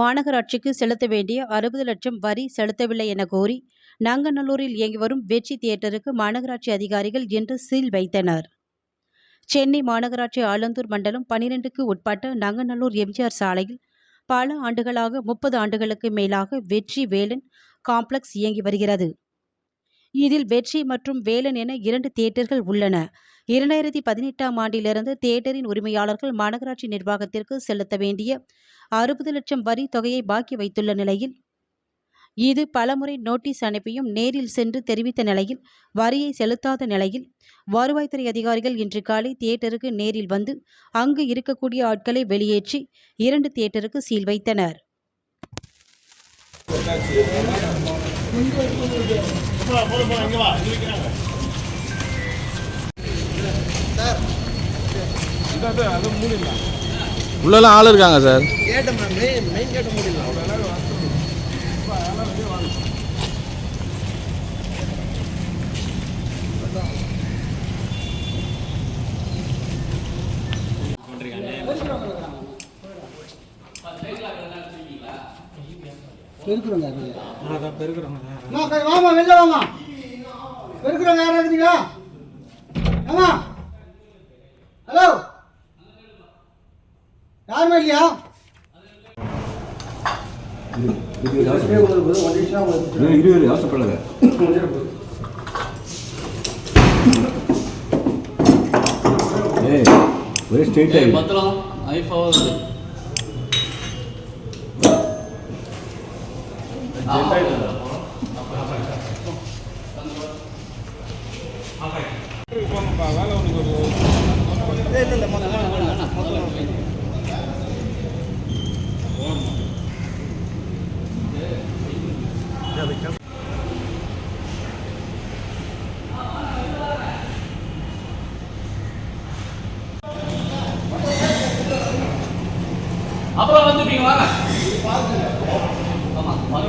மாநகராட்சிக்கு செலுத்த வேண்டிய அறுபது லட்சம் வரி செலுத்தவில்லை என கோரி நங்கநல்லூரில் இயங்கி வரும் வெற்றி தியேட்டருக்கு மாநகராட்சி அதிகாரிகள் இன்று சீல் வைத்தனர். சென்னை மாநகராட்சி ஆலந்தூர் மண்டலம் பனிரெண்டுக்கு உட்பட்ட நங்கநல்லூர் எம்ஜிஆர் சாலையில் பல ஆண்டுகளாக முப்பது ஆண்டுகளுக்கு மேலாக வெற்றி வேலன் காம்ப்ளெக்ஸ் இயங்கி வருகிறது. இதில் வெற்றி மற்றும் வேலன் என இரண்டு தியேட்டர்கள் உள்ளன. இரண்டாயிரத்தி பதினெட்டாம் ஆண்டிலிருந்து தியேட்டரின் உரிமையாளர்கள் மாநகராட்சி நிர்வாகத்திற்கு செலுத்த வேண்டிய அறுபது லட்சம் வரி தொகையை பாக்கி வைத்துள்ள நிலையில் இது பலமுறை நோட்டீஸ் அனுப்பியும் நேரில் சென்று தெரிவித்த நிலையில் வரியை செலுத்தாத நிலையில் வருவாய்த்துறை அதிகாரிகள் இன்று காலை தியேட்டருக்கு நேரில் வந்து அங்கு இருக்கக்கூடிய ஆட்களை வெளியேற்றி இரண்டு தியேட்டருக்கு சீல் வைத்தனர். உள்ளெல்லாம் ஆள் இருக்காங்க சார். கேட்ட பெருக்குறோங்க அதான் பெருக்கிறோங்க. வாமா வெளில வாமா பெருக்குறோங்க யாரும் இருக்கீங்க ஆமா ஹலோ? யாருமே இல்லையா? இருபது அவசரப்படாத ஏய் ஒரே ஸ்ட்ரெயிட் ஆகி பத்திரம் ஐஃபாவது அப்புறம் ஆமா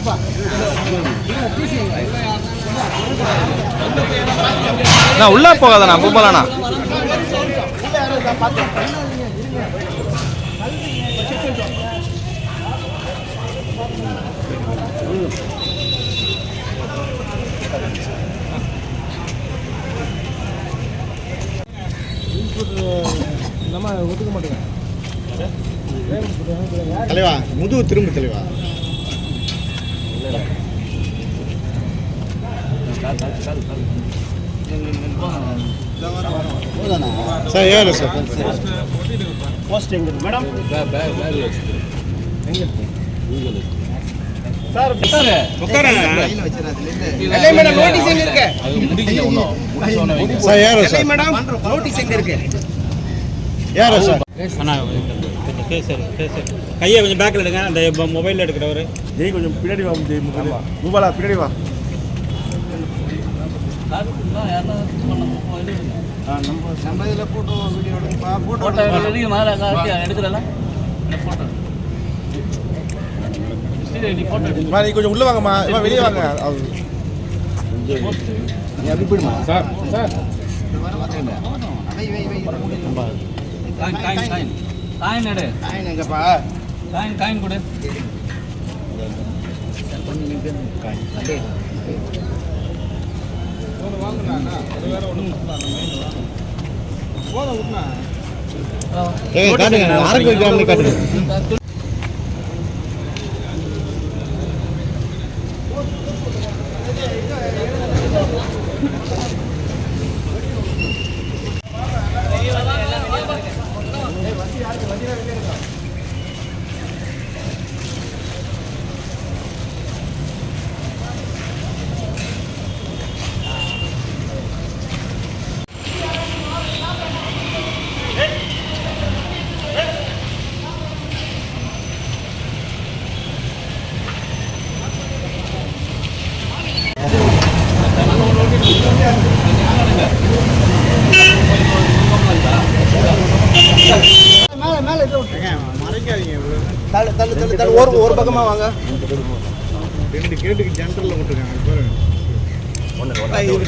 வாங்க. நான் உள்ளே போகாதண்ணா பூப்பலாண்ணா நம்ம ஒத்துக்க மாட்டேங்க தலைவா முதுகு திரும்ப தலைவா சார் ஏழு சார் போஸ்ட் எங்க இருக்கு madam sir sir madam notice எங்க இருக்கு? அது முடிக்கல ஒன்றும் சார் மேடம் நோட்டீஸ் எங்க இருக்கு? ஏழு சார்? அண்ணா சரி சரி கையை கொஞ்சம் பேக்கில் எடுங்க. அந்த மொபைலில் எடுக்கிறவர். ஜெய் கொஞ்சம் பின்னாடி வா ஜெய் மூபாலா பின்னாடி வா. நம்ம இதில் ஃபோட்டோ வீடியோ எடுப்பா போட்டோ எடுக்கிறல? போட்டோ நீ கொஞ்சம் உள்ள வாங்கம்மா. இவன் வெளியே வாங்க. அவர் சார் சார். காட்டுங்க. அரக்கு காட்டுங்க தள்ளு தள்ளு தள்ளு தள்ளு. ஒரு ஒரு பக்கமாக வாங்க. ரெண்டு கேட்டுக்கு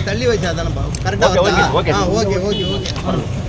தள்ளி வச்சாதானப்பா. கரெக்டா கரெக்டாக ஓகே ஓகே ஓகே